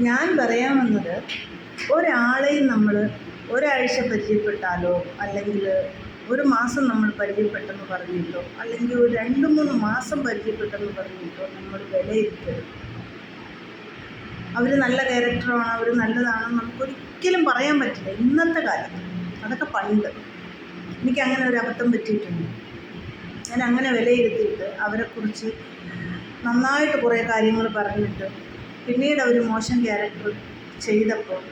ഞാൻ പറയാൻ വന്നത് ഒരാളെയും നമ്മൾ ഒരാഴ്ച പരിചയപ്പെട്ടാലോ അല്ലെങ്കിൽ ഒരു മാസം നമ്മൾ പരിചയപ്പെട്ടെന്ന് പറഞ്ഞിട്ടോ അല്ലെങ്കിൽ ഒരു രണ്ട് മൂന്ന് മാസം പരിചയപ്പെട്ടെന്ന് പറഞ്ഞിട്ടോ നമ്മൾ വിലയിരുത്തരുത്. അവർ നല്ല ക്യാരക്ടറാണ് അവർ നല്ലതാണെന്ന് നമുക്കൊരിക്കലും പറയാൻ പറ്റില്ല. ഇന്നത്തെ കാലത്ത് അതൊക്കെ പണ്ട്. എനിക്ക് അങ്ങനെ ഒരു അബദ്ധം പറ്റിയിട്ടുണ്ട്. ഞാൻ അങ്ങനെ വിലയിരുത്തിയിട്ട് അവരെക്കുറിച്ച് നന്നായിട്ട് കുറേ കാര്യങ്ങൾ പറഞ്ഞിട്ട് പിന്നീട് അവർ മോശം ക്യാരക്ടർ ചെയ്തപ്പോൾ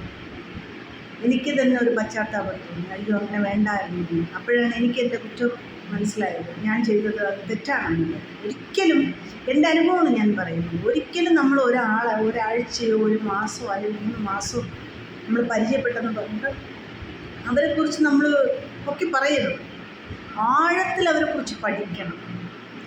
എനിക്ക് തന്നെ ഒരു പശ്ചാത്താപം തോന്നി. അയ്യോ അങ്ങനെ വേണ്ടായിരുന്നു. അപ്പോഴാണ് എനിക്ക് എന്റെ കുറ്റം മനസ്സിലായത്. ഞാൻ ചെയ്തത് തെറ്റാണെന്നുള്ളത് ഒരിക്കലും എന്റെ അനുഭവമാണ് ഞാൻ പറയുന്നത് ഒരിക്കലും നമ്മൾ ഒരാളെ ഒരാഴ്ചയോ ഒരു മാസമോ അല്ലെങ്കിൽ മൂന്ന് മാസമോ നമ്മൾ പരിചയപ്പെട്ടെന്ന് പറഞ്ഞിട്ട് അവരെക്കുറിച്ച് നമ്മൾ ഒക്കെ പറയരുത്. ആഴത്തിൽ അവരെക്കുറിച്ച് പഠിക്കണം.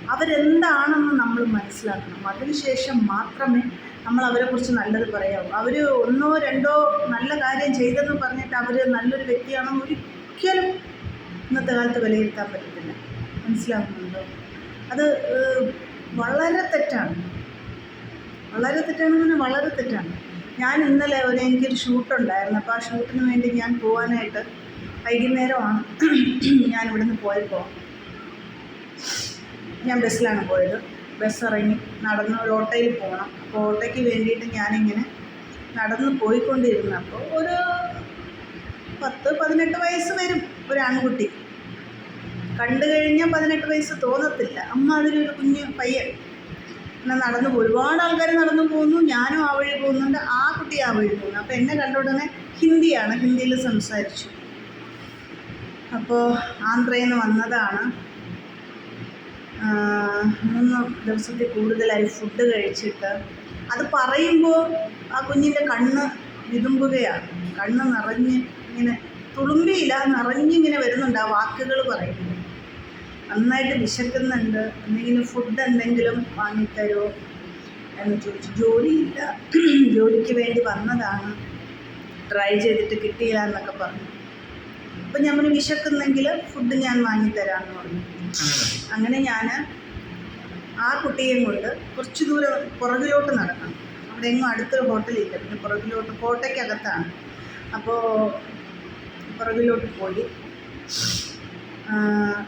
അവരെന്താണെന്ന് നമ്മൾ മനസ്സിലാക്കണം. അതിനുശേഷം മാത്രമേ നമ്മൾ അവരെ കുറിച്ച് നല്ലത് പറയാം അവർ ഒന്നോ രണ്ടോ നല്ല കാര്യം ചെയ്തെന്ന് പറഞ്ഞിട്ട് അവർ നല്ലൊരു വ്യക്തിയാണെന്ന് ഒരിക്കലും ഇന്നത്തെ കാലത്ത് വിലയിരുത്താൻ പറ്റത്തില്ല. മനസ്സിലാകുന്നുണ്ടോ അത് വളരെ തെറ്റാണ്. വളരെ തെറ്റാണ് പറഞ്ഞാൽ വളരെ തെറ്റാണ്. ഞാൻ ഇന്നലെ ഒരു എനിക്കൊരു ഷൂട്ടുണ്ടായിരുന്നു. അപ്പോൾ ആ ഷൂട്ടിന് വേണ്ടി ഞാൻ പോകാനായിട്ട് വൈകുന്നേരമാണ്. ഞാൻ ഇവിടുന്ന് പോയപ്പോൾ ഞാൻ ബസ്സിലാണ് പോയത്. ബസ് ഇറങ്ങി നടന്ന് ഒരു ഓട്ടോയിൽ പോകണം. അപ്പോൾ ഓട്ടോയ്ക്ക് വേണ്ടിയിട്ട് ഞാനിങ്ങനെ നടന്ന് പോയിക്കൊണ്ടിരുന്നപ്പോൾ ഒരു പത്ത് പതിനെട്ട് വയസ്സ് വരും ഒരു ആൺകുട്ടി. കണ്ടു കഴിഞ്ഞാൽ പതിനെട്ട് വയസ്സ് തോന്നത്തില്ല. അമ്മ അതിലൊരു കുഞ്ഞ് പയ്യൻ. എന്നാൽ നടന്നു ഒരുപാട് ആൾക്കാർ നടന്നു പോകുന്നു. ഞാനും ആ വഴി പോകുന്നുണ്ട്. ആ കുട്ടി ആ വഴി പോകുന്നു. അപ്പോൾ എന്നെ കണ്ട ഉടനെ ഹിന്ദിയാണ്. ഹിന്ദിയിൽ സംസാരിച്ചു. അപ്പോൾ ആന്ധ്രയിൽ നിന്ന് വന്നതാണ്. മൂന്ന് ദിവസത്തിൽ കൂടുതലായി ഫുഡ് കഴിച്ചിട്ട് അത് പറയുമ്പോൾ ആ കുഞ്ഞിന്റെ കണ്ണ് വിതുമ്പുകയാണ്. കണ്ണ് നിറഞ്ഞ് ഇങ്ങനെ തുളുമ്പിയില്ല നിറഞ്ഞിങ്ങനെ വരുന്നുണ്ട് ആ വാക്കുകൾ പറയുന്നത്. നന്നായിട്ട് വിശക്കുന്നുണ്ട്. എന്തെങ്കിലും ഫുഡ് എന്തെങ്കിലും വാങ്ങിത്തരുമോ എന്ന് ചോദിച്ചു. ജോലിയില്ല. ജോലിക്ക് വേണ്ടി വന്നതാണ്. ട്രൈ ചെയ്തിട്ട് കിട്ടിയില്ല എന്നൊക്കെ പറഞ്ഞു. അപ്പം ഞാൻ വിശക്കുന്നെങ്കിൽ ഫുഡ് ഞാൻ വാങ്ങിത്തരാമെന്ന് പറഞ്ഞു. അങ്ങനെ ഞാൻ ആ കുട്ടിയെയും കൊണ്ട് കുറച്ച് ദൂരം പുറകിലോട്ട് നടക്കണം. അവിടെ എങ്ങും അടുത്തൊരു ഹോട്ടലില്ല പിന്നെ പുറകിലോട്ട് കോട്ടയ്ക്കകത്താണ്. അപ്പോൾ പുറകിലോട്ട് പോയി.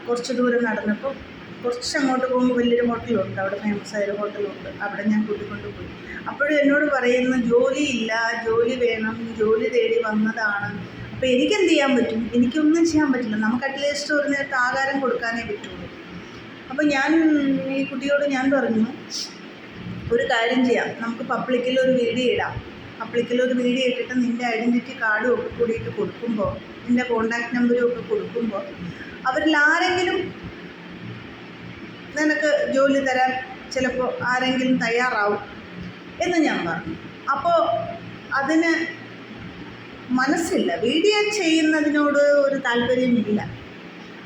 കുറച്ച് ദൂരം നടന്നപ്പോൾ കുറച്ച് അങ്ങോട്ട് പോകുമ്പോൾ വലിയൊരു ഹോട്ടലുണ്ട് അവിടെ ഫേമസ് ആയ ഒരു ഹോട്ടലുണ്ട് അവിടെ ഞാൻ കൂട്ടിക്കൊണ്ട് പോയി. അപ്പോഴും എന്നോട് പറയുന്നു ജോലിയില്ല ജോലി വേണം. ജോലി തേടി വന്നതാണ്. അപ്പോൾ എനിക്കെന്ത് ചെയ്യാൻ പറ്റും? എനിക്കൊന്നും ചെയ്യാൻ പറ്റില്ല. നമുക്ക് അറ്റ്ലീസ്റ്റ് ഒരു നേരത്തെ ആഹാരം കൊടുക്കാനേ പറ്റുള്ളൂ. അപ്പോൾ ഞാൻ ഈ കുട്ടിയോട് ഞാൻ പറഞ്ഞു ഒരു കാര്യം ചെയ്യാം. നമുക്ക് പബ്ലിക്കിൽ ഒരു വീഡിയോ ഇടാം. പബ്ലിക്കിൽ ഒരു വീഡിയോ ഇട്ടിട്ട് നിന്റെ ഐഡന്റിറ്റി കാർഡും ഒക്കെ കൂടിയിട്ട് കൊടുക്കുമ്പോൾ നിന്റെ കോണ്ടാക്ട് നമ്പറും ഒക്കെ കൊടുക്കുമ്പോൾ അവരിൽ ആരെങ്കിലും നിനക്ക് ജോലി തരാൻ ചിലപ്പോൾ ആരെങ്കിലും തയ്യാറാവും. എന്ന് ഞാൻ പറഞ്ഞു. അപ്പോൾ അതിന് മനസ്സില്ല. വീഡിയോ ചെയ്യുന്നതിനോട് ഒരു താല്പര്യമില്ല.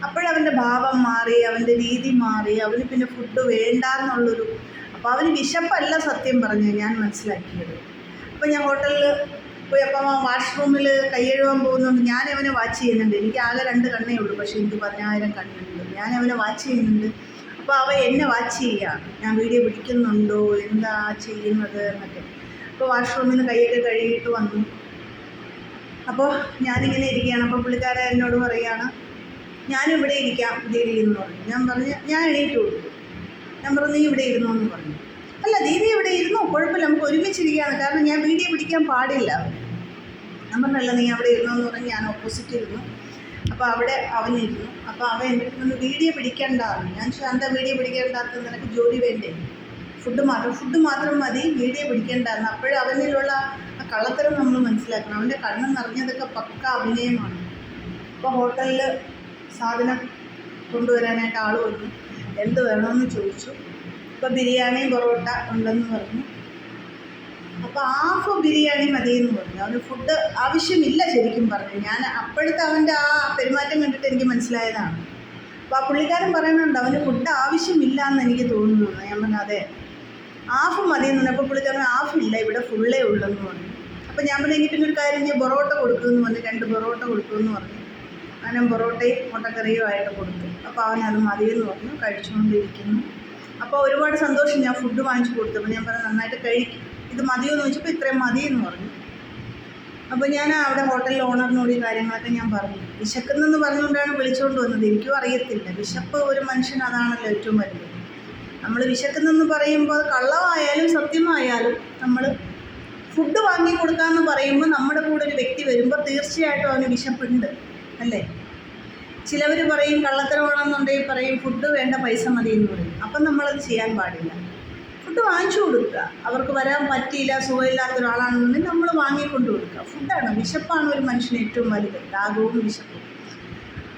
അപ്പോഴവന്റെ ഭാവം മാറി അവന്റെ രീതി മാറി അവന് പിന്നെ ഫുഡ് വേണ്ട എന്നുള്ളൊരു അപ്പോൾ അവന് വിശപ്പല്ല സത്യം പറഞ്ഞു ഞാൻ മനസ്സിലാക്കിയത്. അപ്പോൾ ഞാൻ ഹോട്ടലിൽ പോയി അപ്പം വാഷ്റൂമിൽ കൈയഴുവാൻ പോകുന്നുണ്ട് ഞാൻ അവനെ വാച്ച് ചെയ്യുന്നുണ്ട്. എനിക്ക് ആകെ രണ്ട് കണ്ണേ ഉള്ളൂ. പക്ഷേ എനിക്ക് പതിനായിരം കണ്ണുണ്ട്. ഞാൻ അവനെ വാച്ച് ചെയ്യുന്നുണ്ട്. അപ്പോൾ അവൻ എന്നെ വാച്ച് ചെയ്യുകയാണ് ഞാൻ വീഡിയോ പിടിക്കുന്നുണ്ടോ എന്താ ചെയ്യുന്നത് എന്നൊക്കെ. അപ്പോൾ വാഷ്റൂമിൽ നിന്ന് കൈയൊക്കെ കഴുകിയിട്ട് വന്നു. അപ്പോൾ ഞാനിങ്ങനെ ഇരിക്കുകയാണ്. അപ്പോൾ പുള്ളിക്കാരൻ എന്നോട് പറയുകയാണ് ഞാനും ഇവിടെ ഇരിക്കാം ദീദി എന്ന് പറഞ്ഞു. ഞാൻ പറഞ്ഞു ഞാൻ എണീറ്റ് കൊടുത്തു ഞാൻ പറഞ്ഞു നീ ഇവിടെ ഇരുന്നു എന്ന് പറഞ്ഞു. അല്ല ദീദി ഇവിടെ ഇരുന്നു. കുഴപ്പമില്ല നമുക്ക് ഒരുമിച്ചിരിക്കുകയാണ്. കാരണം ഞാൻ വീഡിയോ പിടിക്കാൻ പാടില്ല. ഞാൻ പറഞ്ഞല്ല നീ അവിടെ ഇരുന്നു എന്ന് പറഞ്ഞ്. ഞാൻ ഓപ്പോസിറ്റ് ഇരുന്നു. അപ്പോൾ അവിടെ അവനിരുന്നു അപ്പോൾ അവൻ എന്റെ വീഡിയോ പിടിക്കേണ്ടതാണ് ഞാൻ എന്താ വീഡിയോ പിടിക്കേണ്ടാത്ത നിനക്ക് ജോലി വേണ്ടേ? ഫുഡ് മാത്രം ഫുഡ് മാത്രം മതി വീഡിയോ പിടിക്കേണ്ടായിരുന്നു അപ്പോഴും അവനിലുള്ള ആ കള്ളത്തരം നമ്മൾ മനസ്സിലാക്കണം. അവന്റെ കണ്ണ് നിറഞ്ഞതൊക്കെ പക്ക അഭിനയമാണ്. ഇപ്പോൾ ഹോട്ടലിൽ സാധനം കൊണ്ടുവരാനായിട്ട് ആൾ വന്നു. എന്ത് വേണമെന്ന് ചോദിച്ചു. ഇപ്പോൾ ബിരിയാണി പൊറോട്ട ഉണ്ടെന്ന് പറഞ്ഞു. അപ്പോൾ ഹാഫ് ബിരിയാണി മതി എന്ന് പറഞ്ഞു. അവന് ഫുഡ് ആവശ്യമില്ല ശരിക്കും പറഞ്ഞു. ഞാൻ അപ്പോഴത്തെ അവന്റെ ആ പെരുമാറ്റം കണ്ടിട്ട് എനിക്ക് മനസ്സിലായതാണ്. അപ്പോൾ ആ പുള്ളിക്കാരൻ പറയുന്നുണ്ട് അവന് ഫുഡ് ആവശ്യമില്ല എന്ന് എനിക്ക് തോന്നുന്നു. ഞാൻ പറഞ്ഞു അതെ. ഹാഫ് മതി എന്ന് പറഞ്ഞപ്പോൾ പുള്ളിക്കാരൻ ഹാഫ് ഇല്ല ഇവിടെ ഫുള്ളേ ഉള്ളെന്ന് പറഞ്ഞു. അപ്പോൾ ഞാൻ പറഞ്ഞു എനിക്ക് ഒരു കാര്യം ഞാൻ പൊറോട്ട കൊടുക്കുമെന്ന് പറഞ്ഞു. രണ്ട് പൊറോട്ട കൊടുക്കുമെന്ന് പറഞ്ഞു. അങ്ങനെ പൊറോട്ടയും മുട്ടക്കറിയും ആയിട്ട് കൊടുത്തു. അപ്പോൾ അവൻ അത് മതിയെന്ന് പറഞ്ഞു. കഴിച്ചുകൊണ്ടിരിക്കുന്നു. അപ്പോൾ ഒരുപാട് സന്തോഷം ഞാൻ ഫുഡ് വാങ്ങിച്ചു കൊടുത്തപ്പോൾ ഞാൻ പറഞ്ഞു നന്നായിട്ട് കഴിക്കും. ഇത് മതിയോ എന്ന് ചോദിച്ചപ്പോൾ ഇത്രയും മതി എന്ന് പറഞ്ഞു. അപ്പോൾ ഞാൻ അവിടെ ഹോട്ടൽ ഓണറിനോട് ഈ കാര്യങ്ങളൊക്കെ ഞാൻ പറഞ്ഞു. വിശക്കുന്നെന്ന് പറഞ്ഞുകൊണ്ടാണ് വിളിച്ചുകൊണ്ട് വന്നത്. എനിക്കും അറിയത്തില്ല. വിശപ്പ് ഒരു മനുഷ്യൻ അതാണല്ലോ ഏറ്റവും വലുത്. നമ്മൾ വിശക്കുന്നെന്ന് പറയുമ്പോൾ കള്ളമായാലും സത്യമായാലും നമ്മൾ ഫുഡ് വാങ്ങി കൊടുക്കാമെന്ന് പറയുമ്പോൾ നമ്മുടെ കൂടെ ഒരു വ്യക്തി വരുമ്പോൾ തീർച്ചയായിട്ടും അവന് വിശപ്പുണ്ട് അല്ലേ? ചിലവർ പറയും കള്ളത്തരമാണെന്നുണ്ടെങ്കിൽ പറയും ഫുഡ് വേണ്ട പൈസ മതി എന്ന് പറയും. അപ്പം നമ്മളത് ചെയ്യാൻ പാടില്ല. ഫുഡ് വാങ്ങിച്ചു കൊടുക്കുക. അവർക്ക് വരാൻ പറ്റിയില്ല സുഖമില്ലാത്ത ഒരാളാണെന്നുണ്ടെങ്കിൽ നമ്മൾ വാങ്ങിക്കൊണ്ട് കൊടുക്കുക. ഫുഡാണ്. വിശപ്പാണ് ഒരു മനുഷ്യന് ഏറ്റവും വലുത്. ദാഹവും വിശപ്പും.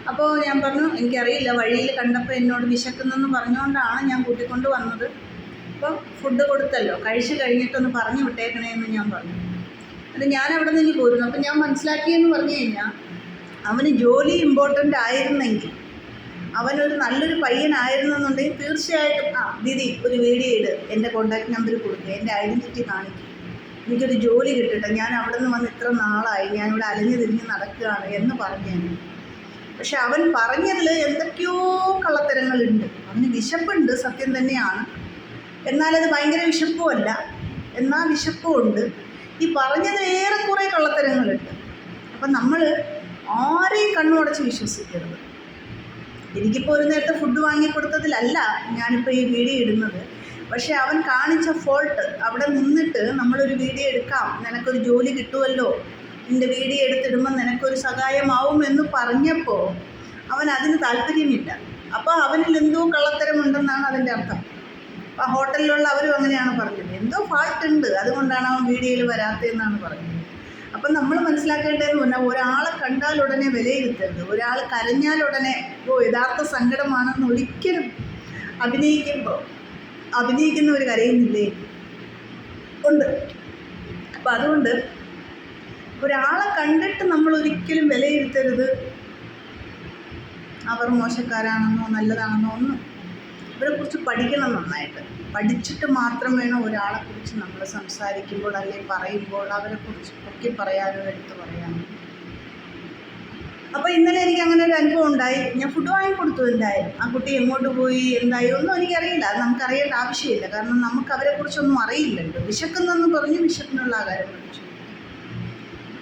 അപ്പോൾ ഞാൻ പറഞ്ഞു എനിക്കറിയില്ല വഴിയിൽ കണ്ടപ്പോൾ എന്നോട് വിശക്കുന്നെന്ന് പറഞ്ഞുകൊണ്ടാണ് ഞാൻ കൂട്ടിക്കൊണ്ട് വന്നത്. അപ്പോൾ ഫുഡ് കൊടുത്തല്ലോ. കഴിച്ച് കഴിഞ്ഞിട്ടൊന്ന് പറഞ്ഞു വിട്ടേക്കണേ എന്ന് ഞാൻ പറഞ്ഞു. അത് ഞാൻ അവിടെ നിന്ന് പോരുന്നു. അപ്പം ഞാൻ മനസ്സിലാക്കിയെന്ന് പറഞ്ഞു കഴിഞ്ഞാൽ അവന് ജോലി ഇമ്പോർട്ടന്റ് ആയിരുന്നെങ്കിൽ അവനൊരു നല്ലൊരു പയ്യനായിരുന്നെന്നുണ്ടെങ്കിൽ തീർച്ചയായിട്ടും ആ ദീദി ഒരു വീഡിയോ ഇട്. എന്റെ കോൺടാക്ട് നമ്പർ കൊടുക്കുക എന്റെ ഐഡന്റിറ്റി കാണിക്കും. എനിക്കൊരു ജോലി കിട്ടട്ടെ. ഞാൻ അവിടെ നിന്ന് വന്ന് ഇത്ര നാളായി. ഞാനിവിടെ അലഞ്ഞു തിരിഞ്ഞ് നടക്കുകയാണ് എന്ന് പറഞ്ഞു പക്ഷെ അവൻ പറഞ്ഞതിൽ എന്തൊക്കെയോ കള്ളത്തരങ്ങളുണ്ട്. അവന് വിശപ്പുണ്ട്. സത്യം തന്നെയാണ്. എന്നാലത് ഭയങ്കര വിശപ്പുമല്ല. എന്നാൽ വിശപ്പുമുണ്ട്. ഈ പറഞ്ഞതിൽ ഏറെക്കുറെ കള്ളത്തരങ്ങളുണ്ട്. അപ്പം നമ്മൾ ആരെയും കണ്ണുടച്ച് വിശ്വസിക്കരുത്. എനിക്കിപ്പോൾ ഒരു നേരത്തെ ഫുഡ് വാങ്ങിക്കൊടുത്തതിലല്ല ഞാനിപ്പോൾ ഈ വീഡിയോ ഇടുന്നത്. പക്ഷേ അവൻ കാണിച്ച ഫോൾട്ട് അവിടെ നിന്നിട്ട് നമ്മളൊരു വീഡിയോ എടുക്കാം. നിനക്കൊരു ജോലി കിട്ടുമല്ലോ നിന്റെ വീഡിയോ എടുത്തിടുമ്പോൾ നിനക്കൊരു സഹായമാവും എന്ന് പറഞ്ഞപ്പോൾ അവൻ അതിന് താല്പര്യമില്ല. അപ്പോൾ അവനിൽ എന്തോ കള്ളത്തരമുണ്ടെന്നാണ് അതിന്റെ അർത്ഥം. ആ ഹോട്ടലിലുള്ള അവരും അങ്ങനെയാണ് പറഞ്ഞത്. എന്തോ ഫാൾട്ട് ഉണ്ട്. അതുകൊണ്ടാണ് അവൻ വീഡിയോയിൽ വരാത്തതെന്നാണ് പറഞ്ഞത്. അപ്പം നമ്മൾ മനസ്സിലാക്കേണ്ടതെന്ന് പറഞ്ഞാൽ ഒരാളെ കണ്ടാൽ ഉടനെ വിലയിരുത്തരുത്. ഒരാൾ കരഞ്ഞാൽ ഉടനെ ഓ യഥാർത്ഥ സങ്കടമാണെന്ന് ഒരിക്കലും അഭിനയിക്കുമ്പോൾ ഒരു കരയുന്നില്ലേ? ഉണ്ട്. അപ്പം അതുകൊണ്ട് ഒരാളെ കണ്ടിട്ട് നമ്മൾ ഒരിക്കലും വിലയിരുത്തരുത്. അവർ മോശക്കാരാണെന്നോ നല്ലതാണെന്നോ ഒന്നും അവരെക്കുറിച്ച് പഠിക്കണം നന്നായിട്ട്. പഠിച്ചിട്ട് മാത്രം വേണം ഒരാളെക്കുറിച്ച് നമ്മൾ സംസാരിക്കുമ്പോൾ അല്ലെങ്കിൽ പറയുമ്പോൾ അവരെക്കുറിച്ച് പൊക്കി പറയാനോ എടുത്തു പറയാനോ. അപ്പോൾ ഇന്നലെ എനിക്ക് അങ്ങനെ ഒരു അനുഭവം ഉണ്ടായി. ഞാൻ ഫുഡ് വാങ്ങിക്കൊടുത്തു എന്തായാലും. ആ കുട്ടി എങ്ങോട്ട് പോയി എന്തായി ഒന്നും എനിക്കറിയില്ല. അത് നമുക്കറിയേണ്ട ആവശ്യമില്ല. കാരണം നമുക്ക് അവരെക്കുറിച്ചൊന്നും അറിയില്ലല്ലോ. വിശക്കുന്നെന്ന് പറഞ്ഞ് വിശക്കിനുള്ള ആകാരം പഠിച്ചു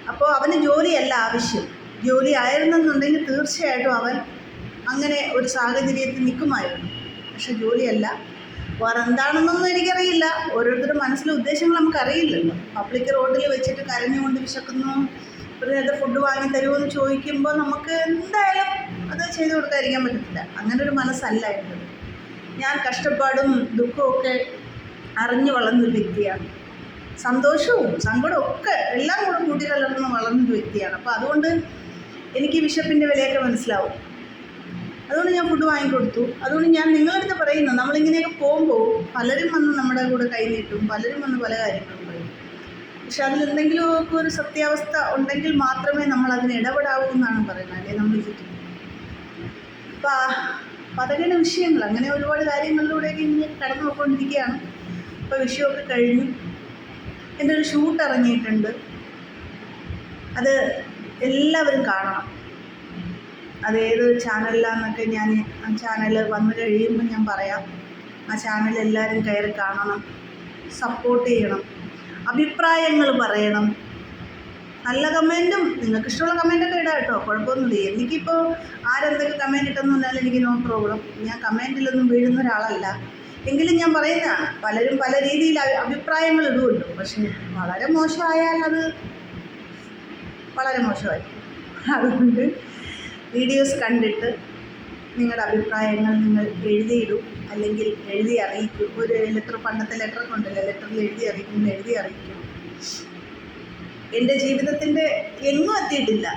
അപ്പോൾ അവന് ജോലിയല്ല ആവശ്യം. ജോലി ആയിരുന്നെന്നുണ്ടെങ്കിൽ തീർച്ചയായിട്ടും അവൻ അങ്ങനെ ഒരു സാഹചര്യത്തിൽ നിൽക്കുമായിരുന്നു. പക്ഷെ ജോലിയല്ല. വേറെ എന്താണെന്നൊന്നും എനിക്കറിയില്ല. ഓരോരുത്തരുടെ മനസ്സിലെ ഉദ്ദേശങ്ങൾ നമുക്കറിയില്ലല്ലോ. പബ്ലിക് റോഡിൽ വെച്ചിട്ട് കരഞ്ഞുകൊണ്ട് വിശക്കുന്നു. ഒരു നേരത്തെ ഫുഡ് വാങ്ങി തരുമോ എന്ന് ചോദിക്കുമ്പോൾ നമുക്ക് എന്തായാലും അത് ചെയ്തു കൊടുക്കാതിരിക്കാൻ പറ്റത്തില്ല. അങ്ങനെ ഒരു മനസ്സല്ല എന്റെ. ഞാൻ കഷ്ടപ്പാടും ദുഃഖവും ഒക്കെ അറിഞ്ഞു വളർന്നൊരു വ്യക്തിയാണ്. സന്തോഷവും സങ്കടവും ഒക്കെ എല്ലാം കൂടെ കൂട്ടി കലർന്ന് വളർന്നൊരു വ്യക്തിയാണ്. അപ്പോൾ അതുകൊണ്ട് എനിക്ക് വിശപ്പിന്റെ വിലയൊക്കെ മനസ്സിലാവും. അതുകൊണ്ട് ഞാൻ ഫുഡ് വാങ്ങിക്കൊടുത്തു. അതുകൊണ്ട് ഞാൻ നിങ്ങളടുത്ത് പറയുന്നു നമ്മളിങ്ങനെയൊക്കെ പോകുമ്പോൾ പലരും വന്ന് നമ്മുടെ കൂടെ കൈ നീട്ടും പലരും വന്ന് പല കാര്യങ്ങളും പറയും. പക്ഷെ അതിലെന്തെങ്കിലുമൊക്കെ ഒരു സത്യാവസ്ഥ ഉണ്ടെങ്കിൽ മാത്രമേ നമ്മൾ അതിന് ഇടപെടാവൂ എന്നാണ് പറയുന്നത് അല്ലെങ്കിൽ നമ്മൾ ചുറ്റും? അപ്പം പതകേണ്ട വിഷയങ്ങൾ അങ്ങനെ ഒരുപാട് കാര്യങ്ങളിലൂടെയൊക്കെ ഇങ്ങനെ കടന്നു പോയിക്കൊണ്ടിരിക്കുകയാണ് ഇപ്പോൾ വിഷയമൊക്കെ കഴിഞ്ഞു. എന്റെ ഒരു ഷൂട്ട് ഇറങ്ങിയിട്ടുണ്ട്. അത് എല്ലാവരും കാണണം. അത് ഏത് ചാനലിലാന്നൊക്കെ ഞാൻ ആ ചാനൽ വന്നു കഴിയുമ്പോൾ ഞാൻ പറയാം. ആ ചാനൽ എല്ലാവരും കയറി കാണണം. സപ്പോർട്ട് ചെയ്യണം. അഭിപ്രായങ്ങൾ പറയണം. നല്ല കമന്റും നിങ്ങൾക്ക് ഇഷ്ടമുള്ള കമന്റൊക്കെ ഇടാം കേട്ടോ. കുഴപ്പമൊന്നുമില്ല. എനിക്കിപ്പോൾ ആരെന്തൊക്കെ കമന്റ് ഇട്ടെന്ന് പറഞ്ഞാൽ എനിക്ക് നോ പ്രോബ്ലം ഞാൻ കമന്റിലൊന്നും വീഴുന്ന ഒരാളല്ല. എങ്കിലും ഞാൻ പറയുന്നതാണ്. പലരും പല രീതിയിൽ അഭിപ്രായങ്ങൾ ഇടുമല്ലോ പക്ഷേ വളരെ മോശമായാൽ അത് വളരെ മോശമായി അതുകൊണ്ട് വീഡിയോസ് കണ്ടിട്ട് നിങ്ങളുടെ അഭിപ്രായങ്ങൾ നിങ്ങൾ എഴുതിയിടും അല്ലെങ്കിൽ എഴുതി അറിയിക്കും. ഒരു ലെറ്റർ പണ്ടത്തെ ലെറ്റർ കൊണ്ടല്ലോ ലെറ്ററിൽ എഴുതി അറിയിക്കും എഴുതി അറിയിക്കും. എന്റെ ജീവിതത്തിന്റെ എങ്ങും എത്തിയിട്ടില്ല.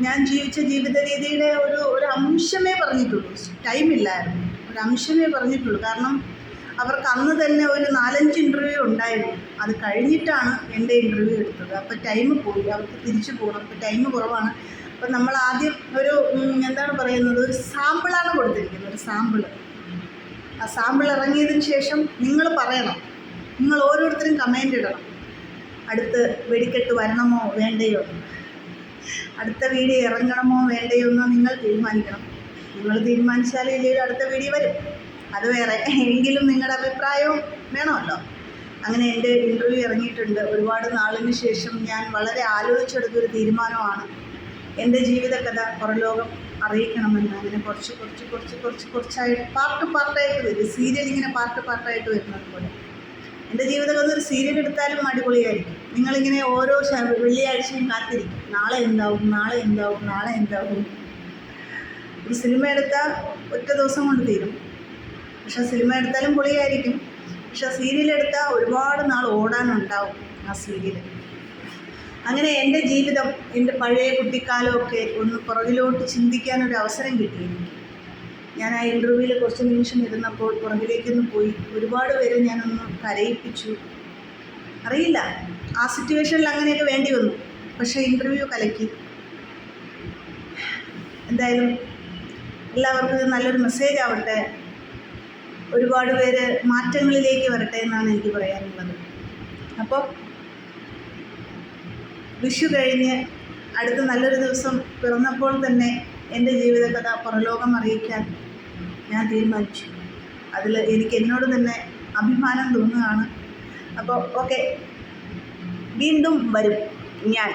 ഞാൻ ജീവിച്ച ജീവിത രീതിയുടെ ഒരു ഒരു അംശമേ പറഞ്ഞിട്ടുള്ളൂ. ടൈമില്ലായിരുന്നു ഒരു അംശമേ പറഞ്ഞിട്ടുള്ളൂ. കാരണം അവർക്ക് അന്ന് തന്നെ ഒരു നാലഞ്ച് ഇന്റർവ്യൂ ഉണ്ടായിരുന്നു. അത് കഴിഞ്ഞിട്ടാണ് എന്റെ ഇന്റർവ്യൂ എടുത്തത്. അപ്പോൾ ടൈം പോയി. അവർക്ക് തിരിച്ചു പോകണം. അപ്പോൾ ടൈം കുറവാണ്. അപ്പോൾ നമ്മൾ ആദ്യം ഒരു എന്താണ് പറയുന്നത്? ഒരു സാമ്പിളാണ് കൊടുത്തിരിക്കുന്നത് ഒരു സാമ്പിൾ ആ സാമ്പിൾ ഇറങ്ങിയതിന് ശേഷം നിങ്ങൾ പറയണം. നിങ്ങൾ ഓരോരുത്തരും കമന്റ് ഇടണം. അടുത്ത് വെടിക്കെട്ട് വരണമോ വേണ്ടയോ? അടുത്ത വീഡിയോ ഇറങ്ങണമോ വേണ്ടയോ എന്ന് നിങ്ങൾ തീരുമാനിക്കണം. നിങ്ങൾ തീരുമാനിച്ചാലേ ഇല്ലെങ്കിൽ അടുത്ത വീഡിയോ വരും. അത് വേറെ. എങ്കിലും നിങ്ങളുടെ അഭിപ്രായവും വേണമല്ലോ. അങ്ങനെ എന്റെ ഇന്റർവ്യൂ ഇറങ്ങിയിട്ടുണ്ട്. ഒരുപാട് നാളിന് ശേഷം ഞാൻ വളരെ ആലോചിച്ചെടുത്തൊരു തീരുമാനമാണ്. എന്റെ ജീവിതകഥ പുറലോകം അറിയിക്കണമെന്ന് അങ്ങനെ കുറച്ച് കുറച്ച് കുറച്ച് കുറച്ച് കുറച്ചായിട്ട് പാർട്ട് പാർട്ടായിട്ട് വരും. സീരിയൽ ഇങ്ങനെ പാർട്ട് പാർട്ടായിട്ട് വരുന്നത് പോലെ. എന്റെ ജീവിതകഥ ഒരു സീരിയൽ എടുത്താലും അടിപൊളിയായിരിക്കും. നിങ്ങളിങ്ങനെ ഓരോ വെള്ളിയാഴ്ചയും കാത്തിരിക്കും. നാളെ എന്താവും നാളെ എന്താവും നാളെ എന്താവും. ഒരു സിനിമ എടുത്താൽ ഒറ്റ ദിവസം കൊണ്ട് തീരും. പക്ഷെ സിനിമ എടുത്താലും പൊളിയായിരിക്കും. പക്ഷെ സീരിയൽ എടുത്താൽ ഒരുപാട് നാൾ ഓടാനുണ്ടാവും ആ സീരിയൽ അങ്ങനെ എന്റെ ജീവിതം എന്റെ പഴയ കുട്ടിക്കാലമൊക്കെ ഒന്ന് പുറകിലോട്ട് ചിന്തിക്കാനൊരു അവസരം കിട്ടി ഞാൻ ആ ഇന്റർവ്യൂവിൽ കുറച്ച് നിമിഷം ഇരുന്നപ്പോൾ പുറകിലേക്കൊന്ന് പോയി. ഒരുപാട് പേരെ ഞാനൊന്ന് കരയിപ്പിച്ചു. അറിയില്ല ആ സിറ്റുവേഷനിൽ അങ്ങനെയൊക്കെ വേണ്ടി വന്നു. പക്ഷേ ഇന്റർവ്യൂ കലക്കി. എന്തായാലും എല്ലാവർക്കും ഇത് നല്ലൊരു മെസ്സേജ് ആവട്ടെ. ഒരുപാട് പേര് മാറ്റങ്ങളിലേക്ക് വരട്ടെ എന്നാണ് എനിക്ക് പറയാനുള്ളത്. അപ്പോൾ വിഷു കഴിഞ്ഞ് അടുത്ത നല്ലൊരു ദിവസം പിറന്നപ്പോൾ തന്നെ എന്റെ ജീവിതകഥ പുറലോകം അറിയിക്കാൻ ഞാൻ തീരുമാനിച്ചു. അതിൽ എനിക്ക് എന്നോട് തന്നെ അഭിമാനം തോന്നുകയാണ്. അപ്പോൾ ഓക്കെ വീണ്ടും വരും ഞാൻ.